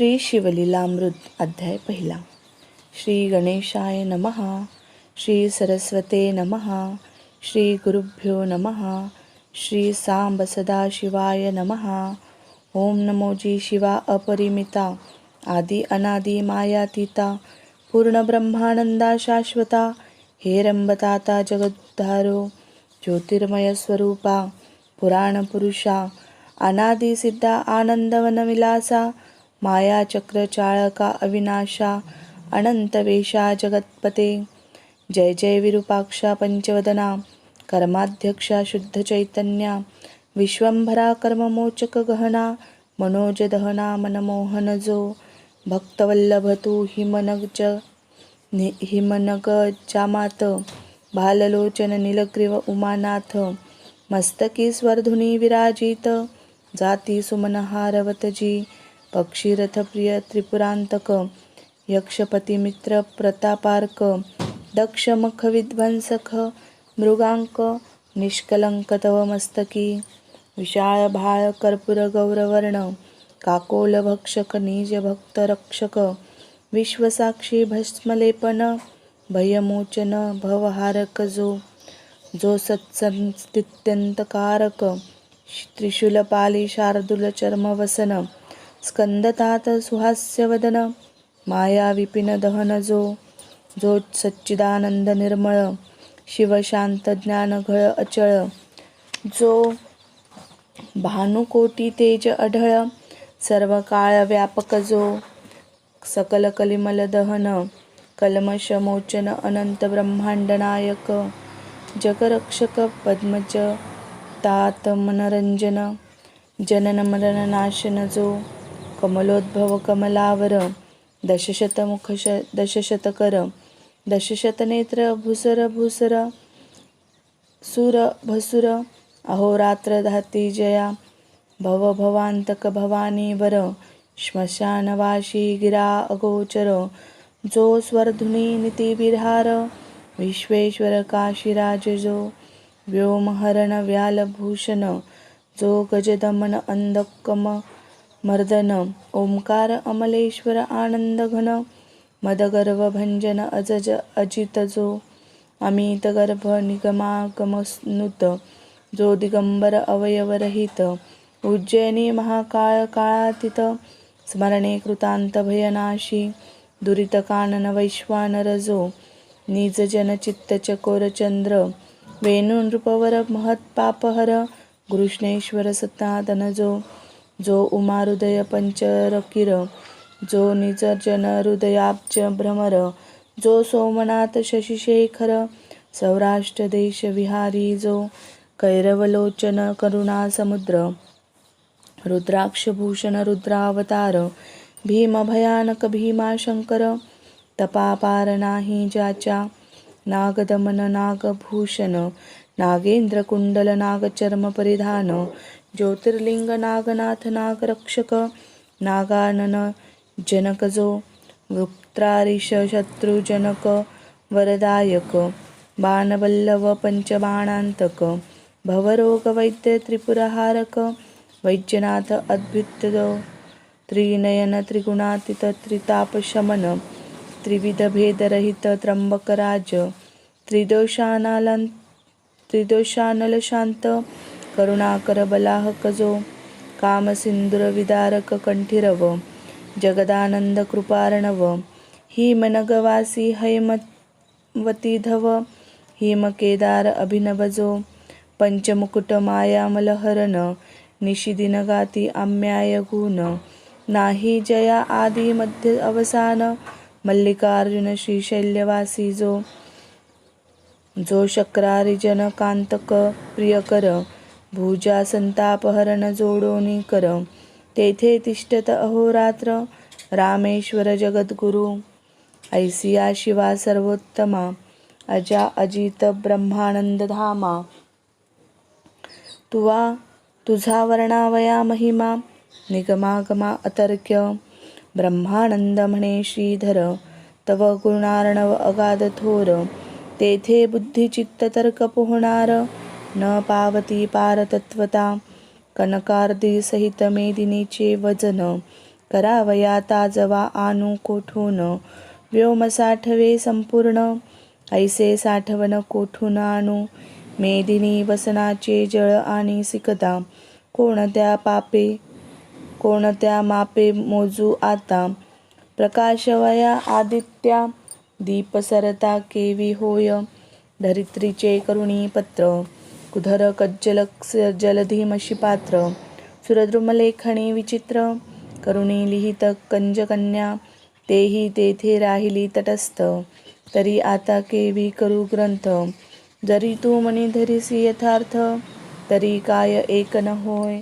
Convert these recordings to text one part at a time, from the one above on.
श्री शिवलीलामृत अध्याय पहिला. श्री गणेशाय नमः श्री सरस्वते नमः श्री गुरुभ्यो नमः श्री सांब सदाशिवाय नमः ओम नमोजी शिवा अपरिमिता आदि अनादि मायातीता पूर्ण ब्रह्मानंदा शाश्वता हेरंबताता जगद्धारो ज्योतिर्मय स्वरूपा पुराणपुरुषा अनादि सिद्धा आनंदवनविलासा माया चक्र चाळका अविनाशा अनंतवेशा जगत्पते। जय जय विरूपाक्षा पंचवदना कर्माध्यक्षा शुद्ध चैतन्या विश्वंभरा कर्ममोचक गहना मनोजदहना मनमोहन जो भक्तवल्लभ तू नि हिमनग जामात भाललोचन नीलग्रीव उमानाथ मस्तकी स्वर्धुनी विराजित जाती सुमनहारवतजी पक्षीरथप्रिय त्रिपुरांतक यक्षपती मित्र प्रतापार्क दक्षमुख विध्वंसक मृगांक निष्कलंक तव मस्तकी विशाळ भाळ कर्पूर गौरवर्ण काकोल भक्षक निज भक्त रक्षक विश्वसाक्षी भस्मलेपन भयमोचन भवहारक जो जो सत्संस्थित्यंतकारक त्रिशूलपाली शार्दूल चर्मवसन स्कंदतात सुहास्यवदन माया विपिन दहन जो जो सच्चिदानंद निर्मळ शिवशांत ज्ञानघळ अचळ। जो भानुकोटी तेज अढळ सर्व काळ व्यापक जो सकल कलिमल दहन कलमश मोचन अनंत ब्रह्मांड नायक जगरक्षक पद्मज तात मनरंजन जनन मरण नाशन जो कमलोद्भव कमलावर दशशतमुख श दशशतकर दशशतनेत्र भुसर भुसर सुर भसुर अहोरात्र धाती जया भव भवांतक भवानी वर श्मशानवाशी गिरा अगोचर जो स्वरधुनी नितिविहार विश्वेश्वर काशीराज जो व्योमहरण व्यालभूषण जो गजदमन अंधकम मर्दन ओंकार अमलेश्वर आनंद घन भंजन अजज अजित जो अमित गर्भ निगमागमस्नुत जो दिगंबर अवयवरहित उज्जयनी महाकाळ काळातीत स्मरणे कृतांत भयनाशी दुरित कानन वैश्वानर जो निज जन चित्त चकोरचंद्र वेणू नृपवर महत्पापहर कृष्णेश्वर सत्तादन जो उमाहृदय पंचरकिर जो निजर्जन हृदयाब्ज भ्रमर जो सोमनाथ शशिशेखर सौराष्ट्र देश विहारी जो कैरवलोचन करुणा समुद्र रुद्राक्षभूषण रुद्रावतार भीम भयानक तपापार नाही ज्याच्या नागदमन नागभूषण नागेंद्र कुंडल नागचर्म परिधान ज्योतिर्लिंग नागनाथ नागरक्षक नागानन जनकजो वृत्रारिष शत्रुजनक वरदायक बाणवल्लव पंचबाणांतक भवरोग वैद्य त्रिपुरहारक वैद्यनाथ अद्भुत त्रिनयन त्रिगुणातीत त्रितापशमन त्रिविध भेदरहित त्र्यंबकराज त्रिदोषानालं त्रिदोषानल शांत करुणाकर बलाहक जो कामसिंधुर विदारक कंठीरव जगदानंद कृपार्णव हिमनगवासी हैमवती धव हिमकेदार अभिनव जो पंचमुकुट मायामलहरन निशिदिन गाती आम्याय गुण नाही जया आदी मध्य अवसान मल्लिकार्जुन श्रीशैल्यवासी जो जो शक्रारिजन कांतक प्रियकर भुजा संतापहरण जोडोनी कर। तेथे तिष्ठत अहोरात्र रामेश्वर जगद्गुरु। ऐसिया शिवा सर्वोत्तमा। अजा अजित ब्रह्मानंद धामा। तुवा तुझा वर्णावया महिमा। निगमागमा अतर्क्य। ब्रह्मानंद म्हणे श्रीधर। तव गुणार्णव अगाध थोर। तेथे बुद्धिचित्त तर्क पोहणार। न पावती पारतत्वता कनकार्दी सहित मेदिनीचे वजन. करावया ताजवा आणू कोठून? व्योम साठवे संपूर्ण ऐसे साठवण कोठून आणू? मेदिनी वसनाचे जळ आणि सिकता. कोणत्या पापे कोणत्या मापे मोजू आता? प्रकाशवया आदित्या दीप सरता केवी होय? धरित्रीचे करुणी पत्र कुधर कज्जलक्ष जलधीमशी पात्र। सुरद्रुमलेखणी विचित्र। करुणी लिहित कंजकन्या। तेही तेथे राहिली तटस्थ। तरी आता केवी करू ग्रंथ। जरी तू मनी धरिसी यथार्थ तरी काय एक न होय।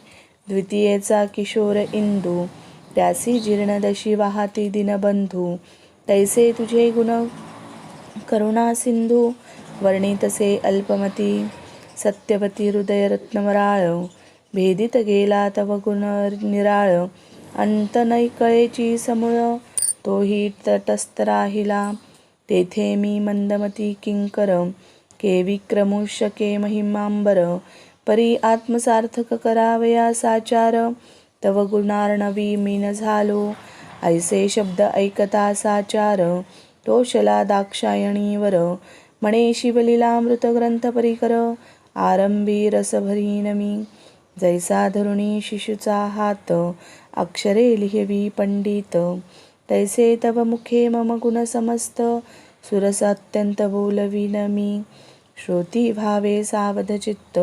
द्वितीयेचा किशोर इंदू। त्यासी जीर्णदशी वाहती दिनबंधू। तैसे तुझे गुण करुणा सिंधू। वर्णितसे अल्पमती। सत्यवती हृदयरत्नमराळ भेदित गेला तव गुण निराळ अंत नैकळेची समूळ तोही तटस्थ राहिला. तेथे मी मंदमती किंकर के विक्रमुष के महिमांबर परी आत्मसार्थक करावया साचार तव गुणार्णवी मीन झालो. ऐसे शब्द ऐकता साचार तोषला दाक्षायणीवर म्हणे शिवलीलामृत ग्रंथ परिकर आरंभी रसभरीन मी जैसा धरुणी शिशुचा हात अक्षरे लिहवी पंडित। तैसे तव मुखे मम गुण समस्त सुरस अत्यंत बोलविन मी श्रोती भावे सावध चित्त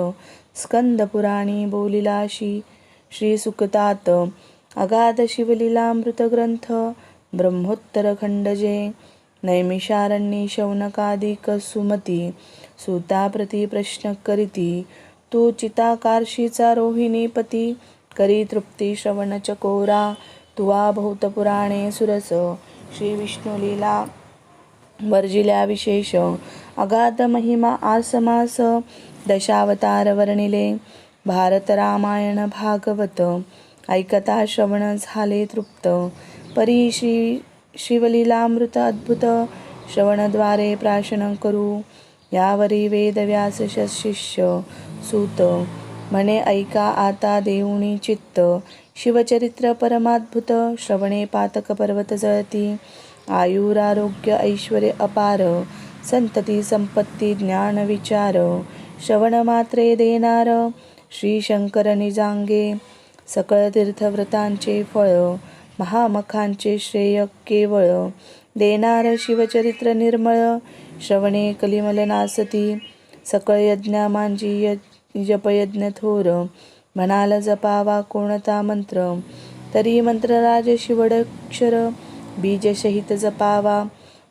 स्कंद पुराणी बोलिलाशी। श्री सुकतात अगाध शिवलीलामृत ग्रंथ ब्रह्मोत्तर खंडजे। नैमिषारण्ये शौनकादिक सुमती सुताप्रती प्रश्न करीती तू चिताकारशीचा रोहिणी पती करी तृप्ती श्रवण चकोरा तुवा भूतपुराणे सुरस श्रीविष्णुलीला वर्जिल्या विशेष अगाध महिमा आसमास दशावतार वर्णिले भारत रामायण भागवत ऐकता श्रवण झाले तृप्त परी श्री शिवलीलामृत अद्भुत श्रवणद्वारे प्राशन करू। यावरी वेदव्यास शिष्य सूत। म्हणे ऐका आता देऊणी चित्त। शिवचरित्र परमाद्भुत। श्रवणे पातक पर्वत जळती। आयुरारोग्य ऐश्वर अपार। संतती संपत्ती ज्ञान विचार। श्रवण मात्रे देणार। श्री शंकर निजांगे। सकळ तीर्थव्रतांचे फळ। महामखांचे श्रेय केवळ. देणार शिवचरित्र निर्मळ. श्रवणे कलिमल नासती. सकळ यज्ञामांजी जपयज्ञ थोर. म्हणाल जपावा कोणता मंत्र? तरी मंत्रराज शिवडक्षर. बीजसहित जपावा.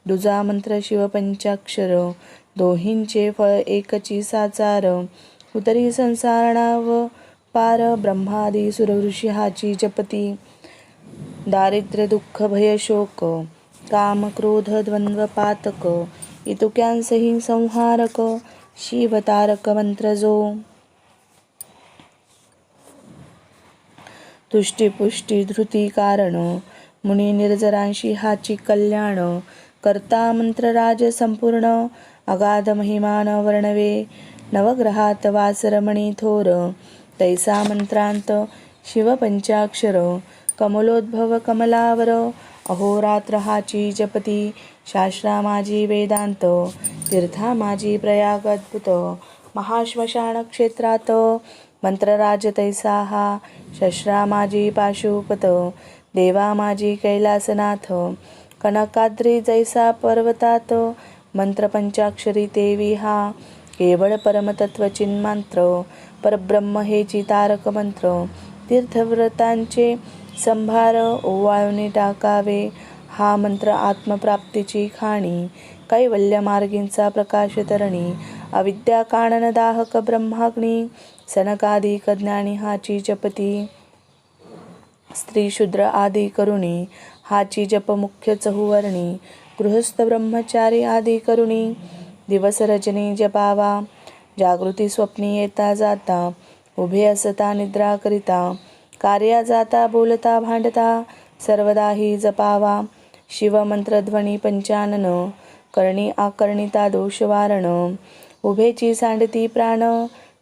दुजा मंत्र शिवपंचाक्षर दोहींचे फळ एकची साचार. उतरी संसारणाव पार. ब्रह्मादी सुरऋषी हाची जपती. दारिद्र्य दुःख भय शोक काम क्रोध द्वंद्व पातक इतुक्यांसही संहारक शिवतारक मंत्र जो। तुष्टीपुष्टी धृती कारण मुनी निर्जरांशी हाची कल्याण कर्ता मंत्रराज संपूर्ण अगाध महिमान वर्णवे नवग्रहात वासरमणी थोर तैसा मंत्रांत शिवपंचाक्षर कमलोद्भव कमलावर अहोरात्र हाची जपती शास्त्रा माझी वेदांत तीर्था माझी प्रयाग अद्भुत महाश्मशान क्षेत्रात मंत्रराज तैसा हा शस्त्रा माझी पाशुपत देवा माझी कैलासनाथ कनकाद्री जैसा पर्वतात मंत्रपंचाक्षरी देवी हा केवळ परमतत्वचिन्मांत्र परब्रह्म हे चितारक मंत्र तीर्थव्रतांचे संभार ओवाळून टाकावे हा मंत्र आत्मप्राप्तीची खाणी कैवल्य मार्गींचा प्रकाश तरणी अविद्या काननदाहक ब्रह्माग्नी सनकादिक ज्ञानी हाची जपती. स्त्री शूद्र आदी करुणी हाची जप मुख्य चहुवर्णी गृहस्थ ब्रह्मचारी आदी करुणी दिवस रजनी जपावा जागृती स्वप्नी येता जाता उभे असता निद्रा करिता कार्या जाता बोलता भांडता सर्वदाही जपावा. शिवमंत्रध्वनी पंचानन करणी आकर्णिता दोषवारण. उभेची सांडती प्राण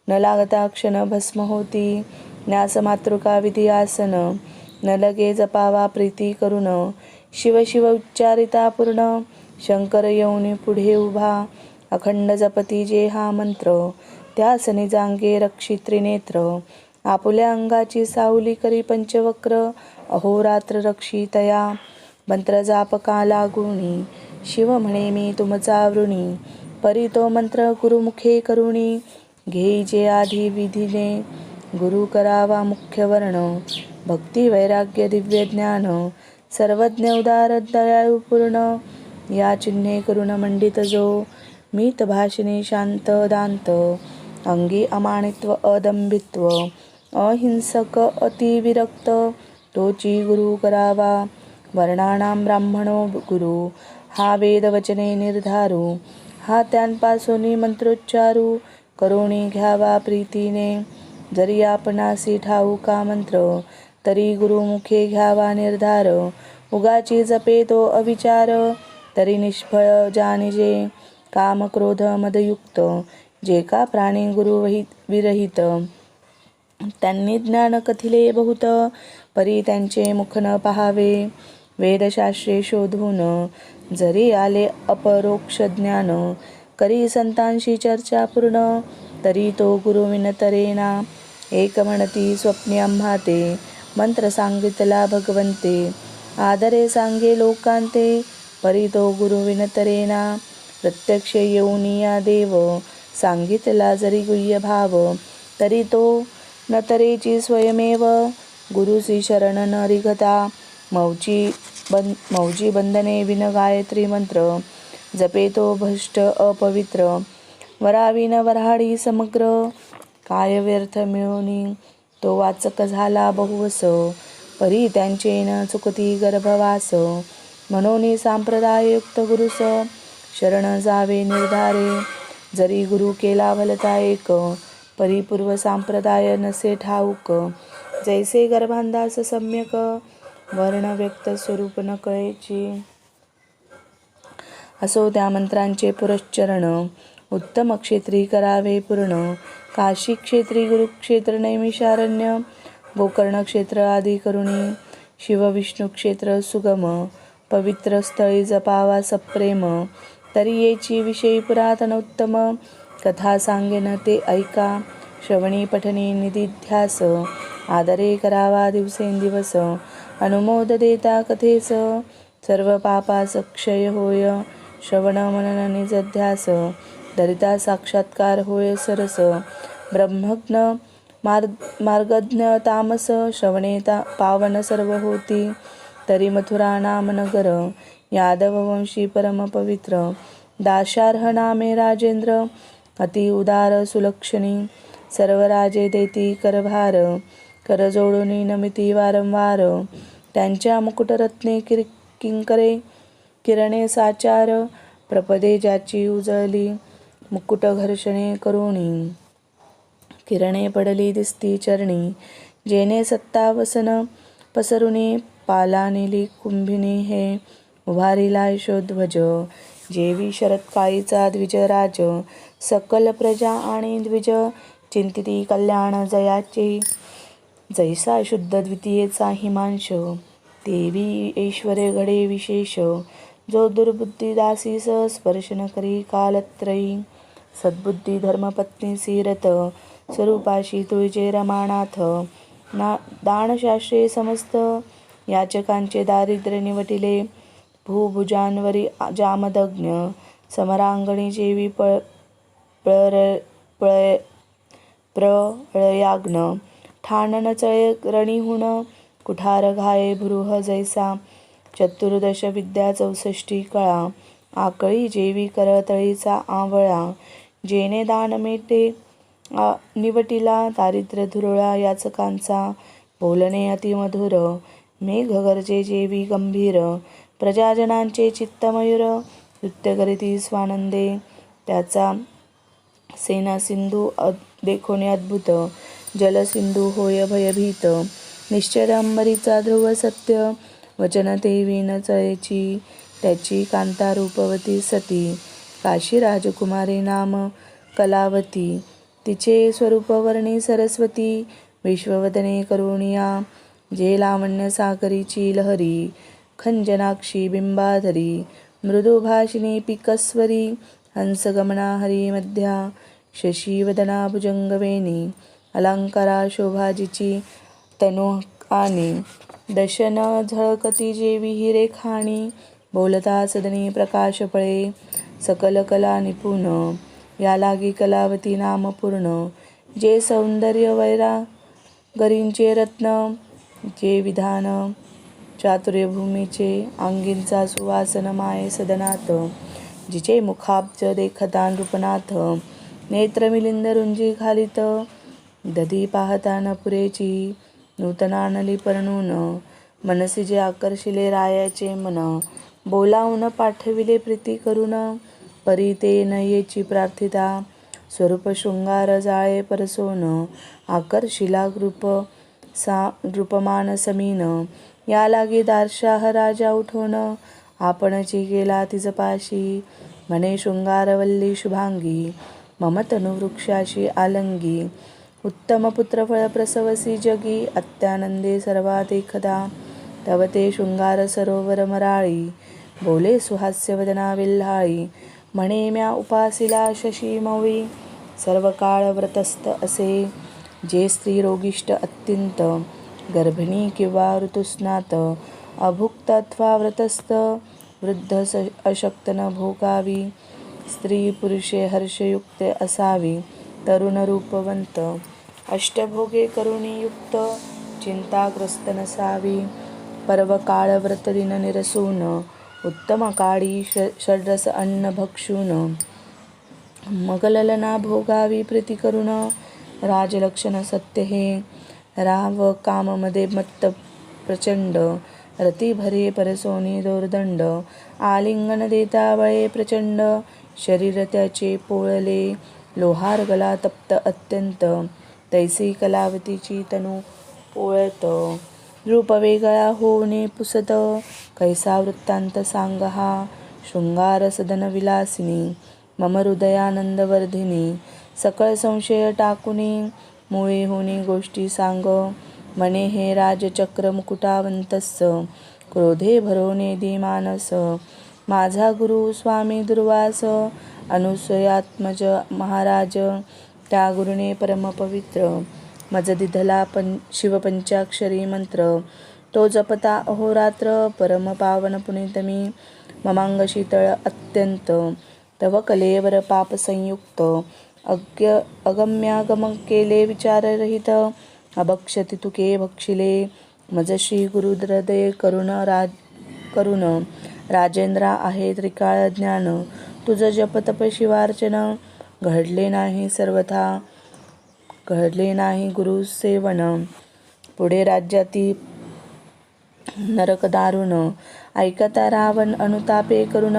न लागता क्षण भस्म होती. न्यास मातृका विधी आसन न लगे जपावा प्रीती करून शिव शिव उच्चारिता पूर्ण शंकर येऊनी पुढे उभा. अखंड जपती जे हा मंत्र त्यास निजांगे रक्षित्रिनेत्र. आपुल्या अंगाची सावली करी पंचवक्र. अहोरात्र रक्षितया मंत्र जापका लागुणी. शिव म्हणे मी तुमचा वृणी. परी तो मंत्र गुरुमुखे करुणी. घेई जे आधी विधीने गुरु करावा मुख्य वर्ण. भक्ती वैराग्य दिव्य ज्ञान. सर्वज्ञ उदार दयाळूपूर्ण या चिन्हे करुण मंडित जो. मीत भाषिणी शांत दांत. अंगी अमाणित्व अदंभित्व. अहिंसक अतिविरक्त तोची गुरु करावा. वर्णानां ब्राह्मणो गुरु हा वेदवचने निर्धारू. हा त्यांपासून मंत्रोच्चारू. करुणी घ्यावा प्रीतीने. जरी आपणासी ठाऊ का मंत्र तरी गुरुमुखे घ्यावा निर्धार. उगाची जपे तो अविचार तरी निष्फळ जानिजे काम क्रोध मदयुक्त जे का प्राणी गुरु विरहित. त्यांनी ज्ञान कथिले बहुत परी त्यांचे मुख न पहावे. वेदशास्त्रे शोधून जरी आले अपरोक्ष ज्ञान करी संतांशी चर्चा पूर्ण तरी तो गुरुविन तरेना एक म्हणती स्वप्ने आम्हाते मंत्र सांगितला भगवंते. आदरे सांगे लोकांते परी तो गुरु तरेना प्रत्यक्ष येऊनिया देव सांगितला जरी गुह्य भाव तरी तो न तरेची स्वयमेव। गुरुसी शरण न रिघता। मौची बन मौजी बंधने विन गायत्री मंत्र। जपेतो भष्ट अपवित्र। वराविन वराडी समग्र। काय व्यर्थ मिळवणी तो वाचक झाला बहुवस। परी त्यांचे न चुकती गर्भवास। म्हणून सांप्रदायुक्त गुरुस। शरण जावे निर्धारे। जरी गुरु केला भलता एक। परिपूर्व सांप्रदाय नसे ठाऊक. जैसे गर्भांधास सम्यक वर्ण व्यक्त स्वरूप न कळेची. असो त्या मंत्रांचे पुरश्चरण. उत्तम क्षेत्री करावे पूर्ण. काशी क्षेत्री गुरुक्षेत्र नैमिषारण्य गोकर्ण क्षेत्र आदी करुणी. शिवविष्णू क्षेत्र सुगम. पवित्र स्थळी जपावा सप्रेम. तरी येची विषयी पुरातन उत्तम कथा सांगेन ते ऐका. श्रवणी पठणे निधिध्यास. आदरे करावा दिवसेंदिवस अनुमोद देता कथेस. सर्व पापास क्षय होय. श्रवण मनन निजध्यास. दरिता साक्षात्कार होय सरस. ब्रह्मज्ञ मार्ग मार्गज्ञ तामस. श्रवणे ता पावन सर्व होती. तरी मथुरा नाम नगर. यादववंशी परम पवित्र. दाशार्ह नामे राजेंद्र. अति उदार सुलक्षणी सर्व राजे देती करभार कर जोडून नमिती वारंवार. त्यांच्या मुकुटरत्ने किर किंकरे किरणे साचार प्रपदे ज्याची उजळली मुकुट घर्षणे करुणी. किरणे पडली दिसती चरणी जेने सत्ता वसन पसरुनी पाला नेली कुंभिनी हे उभारीला यशोध्वज जेवी शरत्काळीचा द्विजराज सकल प्रजा आणि द्विज चिंतिती कल्याण जयाचे. जैसा शुद्ध द्वितीयेचा हिमांश देवी ऐश्वर्य घडे विशेष. जो दुर्बुद्धी दासीस स्पर्शन करी कालत्रयी. सद्बुद्धी धर्मपत्नी सीरत स्वरूपाशी तुळजे रमानाथ. ना दानशास्त्रे समस्त याचकांचे दारिद्र्य निवटिले. भूभुजांवरी जामदग्न समरांगणी जेवी पळ पळ प्रय प्रळयाग्न ठाणन चळे रणीहुण कुठार घाये भृह जैसा। चतुर्दश विद्या चौसष्टी कळा। आकळी जेवी करतळीचा आवळा। जेने दान मेटे निवटिला दारिद्र्य धुरळा याचकांचा। बोलणे अतिमधुर मेघ गरजे जेवी गंभीर। प्रजाजनांचे चित्तमयूर। नृत्य करीती स्वानंदे। त्याचा सेना सिंधू देखोने अद्भुत जलसिंधू होय भयभीत निश्चय अंबरीचा ध्रुव सत्य वचन देवी न चळेची त्याची कांता रूपवती सती काशी राजकुमारी नाम कलावती तिचे स्वरूप वर्णी सरस्वती विश्ववदने करुणिया जे लावण्य सागरीची लहरी खंजनाक्षी बिंबाधरी मृदुभाषिणी पिकस्वरी हंसगमना हरिमध्या शशीवदनाभुजङ्गवेणी अलंकारा शोभाजीची तनु दशन झळकती जे विहिरे खाणी बोलता सदनी प्रकाश फळे सकल कला निपुण या लागी कलावती नाम पूर्ण जे सौंदर्य वैरा गरींचे रत्न जे विधान चातुर्यभूमीचे अंगींचा सुवासन माये सदनात जिचे मुखाब्ज देखता नृपनाथ नेत्र मिलिंद रुंजी खालित दधी पाहता न पुरेची नूतनानली परणून मनसी जे आकर्षिले रायाचे मन बोलावून पाठविले प्रीती करून परी ते नयेची प्रार्थिता स्वरूप शृंगार जाळे परसोन। आकर्षिला कृप सा नृपमान समीन। या लागी दारशाह राजा उठवून आपणची गेला तिजपाशी। म्हणे शृंगारवल्ली शुभांगी। मम तनुवृक्षाशी आलंगी उत्तमपुत्रफळ प्रसवसी जगी अत्यानंदे सर्वात एकदा तव ते शृंगार सरोवर मराळी। बोले सुहास्यवदना विल्हाळी। म्हणे म्या उपासिला शशी मौळी सर्व काळ व्रतस्थ असे। जे स्त्री रोगिष्ट अत्यंत। गर्भिणी किंवा ऋतुस्नात। अभुक्त अथवा व्रतस्थ वृद्ध स अशक्त न भोगावी। स्त्री पुरुषे हर्षयुक्त असावी तरुण रूपवंत अष्टभोगे करुणीयुक्त चिंताग्रस्त नसावी. पर्व काळ व्रतदिन निरसून उत्तम काळी ष षड्रस अन्न भक्षून. मगललना भोगावी प्रीती करुण राजलक्षण सत्य हे. राव काममध्ये मत्त प्रचंड रती भरे परसोनी दोर्दंड. आलिंगन देता वळे प्रचंड शरीर त्याचे पोळले लोहार गला तप्त अत्यंत तैसी कलावतीची तनू पोळत. रूप वेगळा होणे पुसत कैसा वृत्तांत सांग हा शृंगार सदन विलासिनी मम हृदयानंदवर्धिनी सकळ संशय टाकुनी मुळे होणे गोष्टी सांग मने हे राजचक्र मुकुटावंतस्स क्रोधे भरवणे धीमानस माझा गुरु स्वामी दुर्वास अनुसयात्मज महाराज त्या गुरुने परमपवित्र मजदिधला पं शिवपंचाक्षरी मंत्र तो जपता अहोरात्र परम पावन पुनितमी ममांग शीतळ अत्यंत तव कलेवर पाप संयुक्त अगम्यागम केले विचाररहित अभक्षति तुके भक्षिले मज श्री गुरुद्रदे करुण राज करुण राजेंद्रा आहे त्रिकाळ ज्ञान. तुझं जप तप शिवार्चन घडले नाही सर्वथा घडले नाही गुरुसेवन पुढे राज्याती नरक दारुण. ऐकता रावण अनुतापे करुण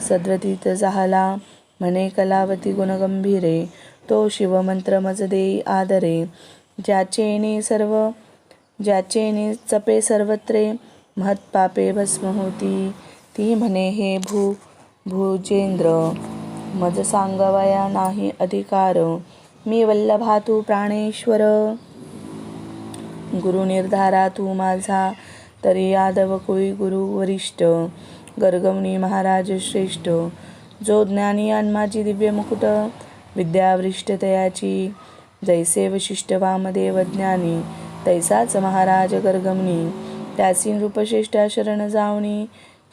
सद्वतीत झाला म्हणे कलावती गुणगंभीरे. तो शिवमंत्र मज देई आदरे. ज्याचेने सर्व ज्याचेने चपे सर्वत्रे महत्पापे भस्म होती. ती म्हणे हे भू भुजेंद्र मज सांगवया नाही अधिकार. मी वल्लभा तू प्राणेश्वर. गुरु निर्धारा तू माझा तरी यादव कुळी गुरु वरिष्ठ. गर्गवणी महाराज श्रेष्ठ. जो ज्ञानी अन्माची माझी दिव्य मुकुट विद्यावृष्ट तयाची जैसे वशिष्ठ वामदेव ज्ञानी तैसाच महाराज गर्गमणी त्यासी नृपश्रेष्ठा शरण जावणी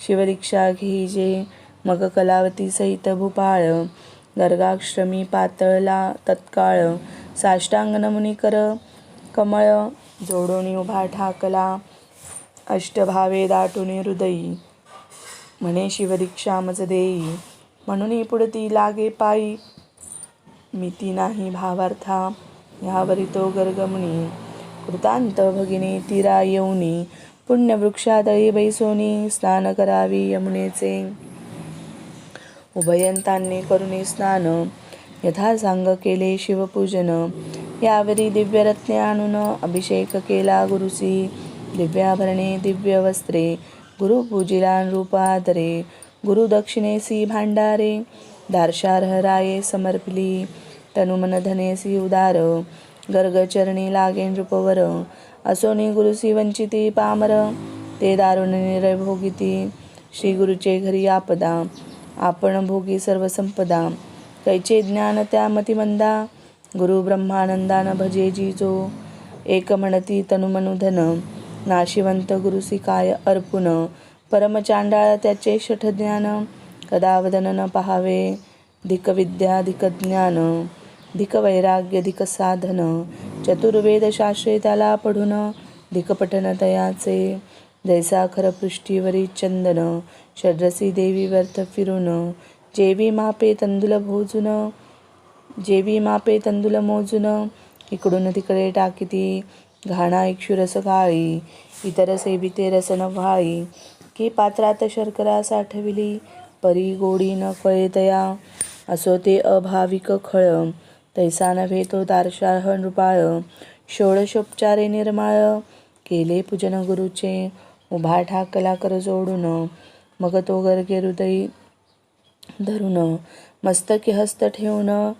शिवदीक्षा घेजे मग कलावती सहित भूपाळ गर्गाश्रमी पातळला तत्काळ साष्टांग नमुनी कर कमळ जोडोनी उभा ठाकला अष्टभावे दाटुनी हृदयी. म्हणे शिवदीक्षा मज देई. म्हणून पुढती लागे पायी. मिती नाही भावार्था ह्यावरी तो गर्गमणी कृतांत भगिनी तिरा येऊनी. पुण्यवृक्षादळी बैसोनी स्नान करावी यमुनेचे. उभयंतांनी करुणी स्नान यथा सांग केले शिवपूजन. यावरी दिव्यरत्ने आणून अभिषेक केला गुरुसी. दिव्याभरणे दिव्य वस्त्रे गुरुपूजिला नृपादरे गुरुदक्षिणेसी भांडारे दार्शारहराये समर्पली. समर्पिली तनुमन धनेसी उदार गर्गचरणी लागे नृपवर. असोनी गुरुसी वंचिती पामर ते दारुण निरय भोगिती. श्री गुरुचे घरी आपदा आपण भोगी सर्व संपदा. कैचे ज्ञान त्या मतिमंदा गुरु ब्रह्मानंदान भजे जीजो. एक म्हणती तनुमनुधन नाशिवंत गुरुसी काय अर्पुन परमचांडाळ त्याचे षठ ज्ञान कदावदन न पहावे धिक विद्या धिक वैराग्य धिक साधन चतुर्वेद शास्त्रे त्याला पढून धिक पठन तयाचे जैसा खर पृष्ठीवरी चंदन षड्रसी देवी व्यर्थ फिरून जेवी मापे तंदुल भोजून जेवी मापे तंदुल मोजून इकडून तिकडे टाकिती घाणा इक्षुरस काळी इतर सेविते रसन व्हाळी की पात्रात शर्करा साठविली परी गोडी न कळेतया असो ते अभाविक खळ तैसा नव्हे तो दारशाह नृपाळ षोडशोपचारे निर्माळ. केले पूजन गुरुचे उभा ठाकला कर जोडून. मग तो गर्गे हृदयी धरून. मस्तकी हस्त ठेवून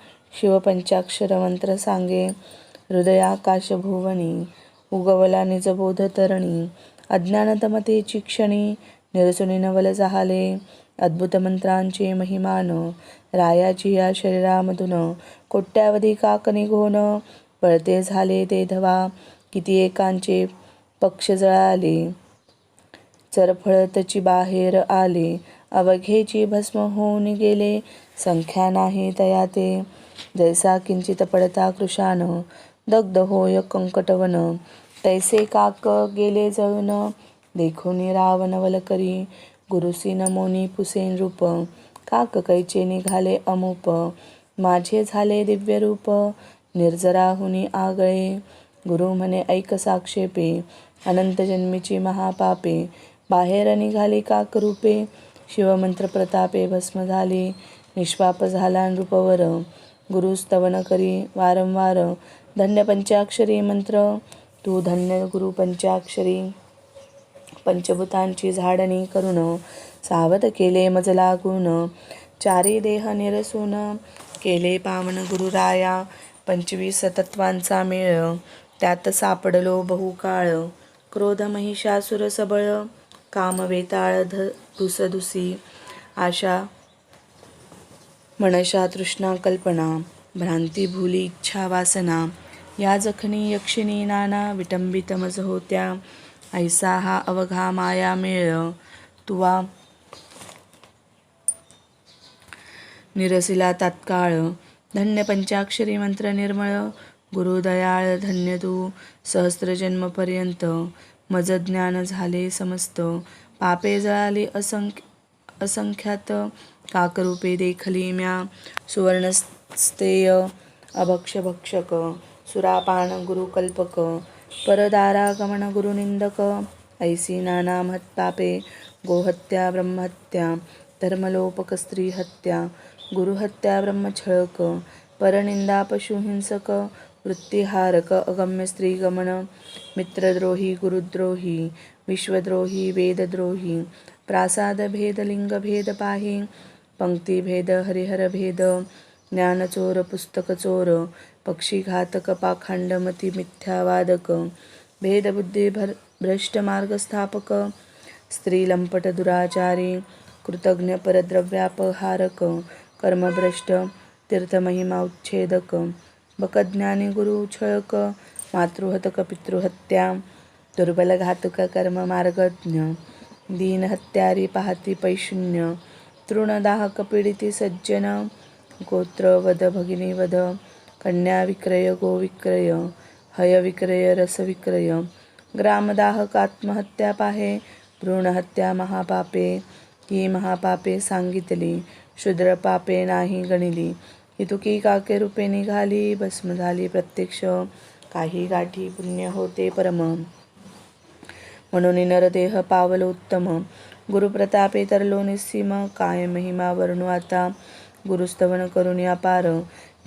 शिवपंचाक्षर मंत्र सांगे. हृदयाकाश भुवनी उगवला निजबोध तरणी. अज्ञानतमतेची क्षणी निरसुनी नवल जाहले. अद्भुतमंत्रांची महिमान रायाची या शरीरामधून कोट्यावधी काक निघोन पळते झाले ते धवा. किती एकांचे पक्ष जळाले चरफळतची बाहेर आले. अवघेची भस्म होऊन गेले संख्या नाही तया ते. जैसा किंचित पडता कृशान दग्ध होय कंकटवन. तैसे काक गेले जळून देखून रावण वलकरी. गुरुसी नमोनी पुसेन रूप काक कैचे निघाले अमूप माझे झाले दिव्य रूप निर्जराहुनी आगळे. गुरु म्हणे ऐक साक्षेपे अनंत जन्मीची महापापे बाहेर निघाली काक रूपे शिवमंत्र प्रतापे भस्म झाले निष्पाप झाला नृपवर. गुरुस्तवन करी वारंवार धन्य पंचाक्षरी मंत्र तू धन्य गुरु पंचाक्षरी. पंचभूतांची झाडणी करून सावध केले मज लागून. चारी देह निरसून केले पावन गुरुराया पंचवीस तत्वांचा मेळ. त्यात सापडलो बहुकाळ. क्रोध महिषासुर सबळ काम वेताळ ध धुसधुसी आशा मनशा तृष्णा कल्पना भ्रांती भूली इच्छा वासना. या जखनी यक्षिणी नाना विटंबित मज होत्या. ऐसा हा अवघा माया मेळ. तुवा निरसिला तात्काळ. धन्य पंचाक्षरी मंत्र निर्मळ. गुरुदयाळ धन्य तू सहस्त्रजन्मपर्यंत मज ज्ञान झाले समस्त. पापे जळाली असंख्य असंख्यात. काकरूपे देखली म्या. सुवर्णस्तेय अभक्ष भक्षक. सुरापान गुरुकल्पक. परदारागमन गुरुनिंदक ऐसी नाना महत्पापे गोहत्या ब्रह्महत्या धर्मलोपक स्त्रीहत्या गुरुहत्या ब्रह्मछळक परनिंदा पशुहिंसक वृत्तिहारक अगम्य स्त्रीगमन मित्रद्रोही गुरुद्रोही विश्वद्रोही वेदद्रोही प्रासादभेद लिंगभेद पाही पंक्तिभेद हरिहरभेद ज्ञानचोर पुस्तकचोर पक्षीघातक पाखंडमती मिथ्यावादक। भेदबुद्धी भर भ्रष्ट मार्गस्थापक स्त्रीलंपट दुराचारी कृतज्ञ परद्रव्यापहारक कर्मभ्रष्ट। तीर्थमहिमा उच्छेदक बकज्ञानी गुरु छळक। मातृहतक पितृहत्या दुर्बल घातक कर्म मार्गज्ञ दीनहत्यारी पाहती पैशून्य। तृणदाहक पीडिती सज्जन। गोत्रवध भगिनीवध कन्या विक्रय गोविक्रय हयविक्रय रसविक्रय ग्रामदाहक आत्महत्या पाहे भ्रूणहत्या महापापे ही महापापे सांगितली शूद्र पापे नाही गणिली ही काके रूपे निघाली भस्म झाली प्रत्यक्ष काही गाठी पुण्य होते परम. म्हणून नरदेह पावल उत्तम गुरुप्रतापे तरलो निस्सीम काय महिमा वर्णू आता गुरुस्तवन करून अपार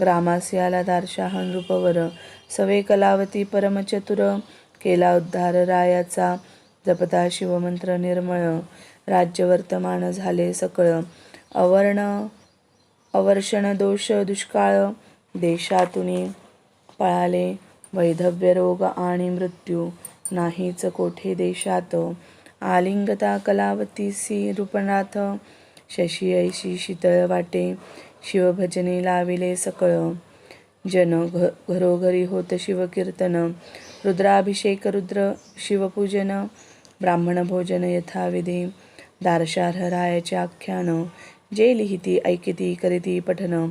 ग्रामास्याला दारशहान रूपवर. सवे कलावती परमचतुर केला उद्धार रायाचा जपता शिवमंत्र निर्मळ. राज्य वर्तमान झाले सकळ. अवर्ण अवर्षण दोष दुष्काळ देशातून पळाले वैधव्य रोग आणि मृत्यू. नाहीच कोठे देशात. आलिंगता कलावतीसी रूपनाथ शशी ऐशी शीतळ वाटे. शिवभजने लाविले सकळ. जन घ घरोघरी होत शिवकीर्तन. रुद्राभिषेक रुद्र शिवपूजन. ब्राह्मण भोजन यथाविधी. दारशार्ह रायाचे आख्यान. जे लिहिती ऐकिती करीती पठन.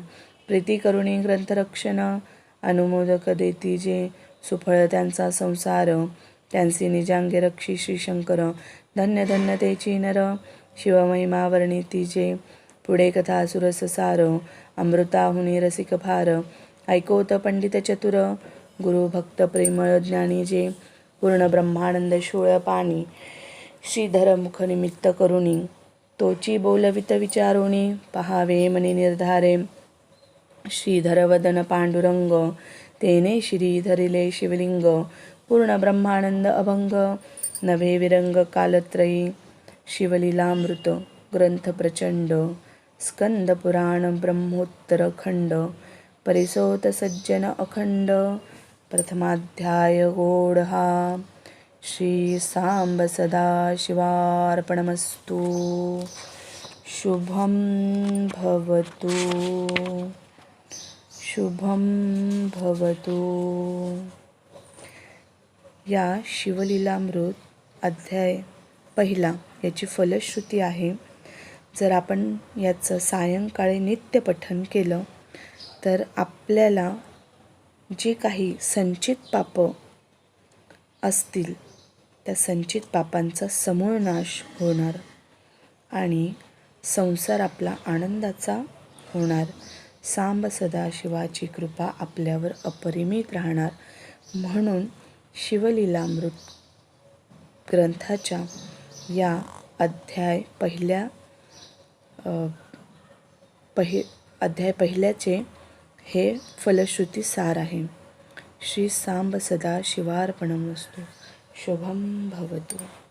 प्रीती करुणी ग्रंथरक्षण अनुमोदक देती जे सुफळ त्यांचा संसार. त्यांची निजांगे रक्षी श्रीशंकर. धन्य धन्य तेची नर शिवमहिमा वर्णिती जे पुढे कथा सुरस सार अमृताहुनी रसिक फार ऐकवत पंडित चतुर गुरु भक्त प्रेमळ ज्ञानी जे पूर्ण ब्रह्मानंद शोळ पाणी श्रीधर मुख निमित्त करुणी तोची बोलवित विचारुणी पहावे मनी निर्धारे श्रीधर वदन पांडुरंग तेने श्री धरिले शिवलिंग पूर्ण ब्रह्मानंद अभंग नभे विरंग कालत्रयी शिवलीलामृत ग्रंथ प्रचंड स्कंद पुराण ब्रह्मोत्तर खंड परिसोत सज्जन अखंड प्रथमाध्याय गोड हा श्री सांब सदा शिवार्पणमस्तु शुभम भवतु। शुभम भवतु। या शिवलीलामृत अध्याय पहिला याची फलश्रुती आहे. जर आपण याचं सायंकाळी नित्यपठन केलं तर आपल्याला जी काही संचित पापं असतील त्या संचित पापांचा समूळ नाश होणार आणि संसार आपला आनंदाचा होणार. सांब सदाशिवाची कृपा आपल्यावर अपरिमित राहणार. म्हणून शिवलीलामृत ग्रंथाच्या या अध्याय पहिल्या पहि अध्याय पहिल्याचे हे फलश्रुती सार आहे. श्री सांब सदा शिवार्पणमस्तु. शुभम भवतु.